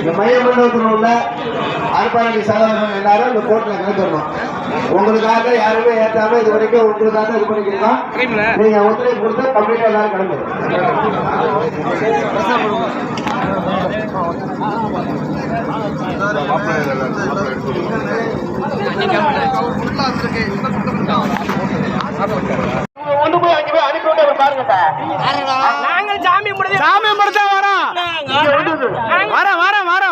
இந்த மைய மண்டபத்தில் உள்ள அர்ப்பணி சகோதரர்கள் எல்லாரும் இந்த கோர்ட்ல கலந்துடணும் உங்களுக்காக யாருமே ஏற்றாம இது வரைக்கும் உங்களுக்காக இது பண்ணிக்கலாம் நீங்க ஒத்துழைப்பு கொடுத்தா கம்ப்ளீட்டா எல்லாரும் சார். நாங்கள் சாமி முடிஞ்சு